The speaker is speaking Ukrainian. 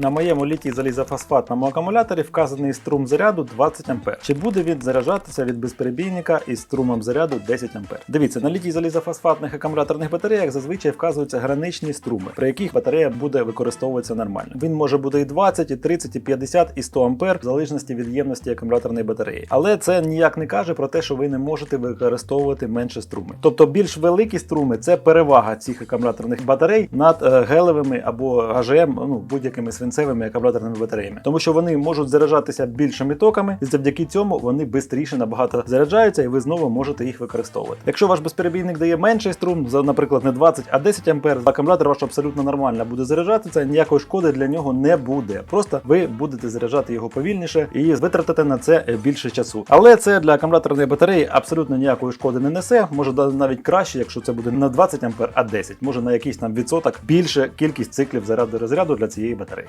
На моєму літій залізофосфатному акумуляторі вказаний струм заряду 20 А. Чи буде він заряджатися від безперебійника із струмом заряду 10 А? Дивіться, на літій залізофосфатних акумуляторних батареях зазвичай вказуються граничні струми, при яких батарея буде використовуватися нормально. Він може бути і 20, і 30, і 50, і 100 А в залежності від ємності акумуляторної батареї. Але це ніяк не каже про те, що ви не можете використовувати менше струми. Тобто більш великі струми це перевага цих акумуляторних батарей над е, гелевими або ГЖМ, ну будь-якими свинцевими акумуляторними батареями, тому що вони можуть заряджатися більшими токами, і завдяки цьому вони швидше набагато заряджаються, і ви знову можете їх використовувати. Якщо ваш безперебійник дає менший струм, за, наприклад, не 20, а 10 ампер, акумулятор ваш абсолютно нормально буде заряджатися, ніякої шкоди для нього не буде. Просто ви будете заряджати його повільніше і витратите на це більше часу. Але це для акумуляторної батареї абсолютно ніякої шкоди не несе. Може навіть краще, якщо це буде не 20 ампер, а 10. Може на якийсь там відсоток більше кількість циклів заряду розряду для цієї батареї.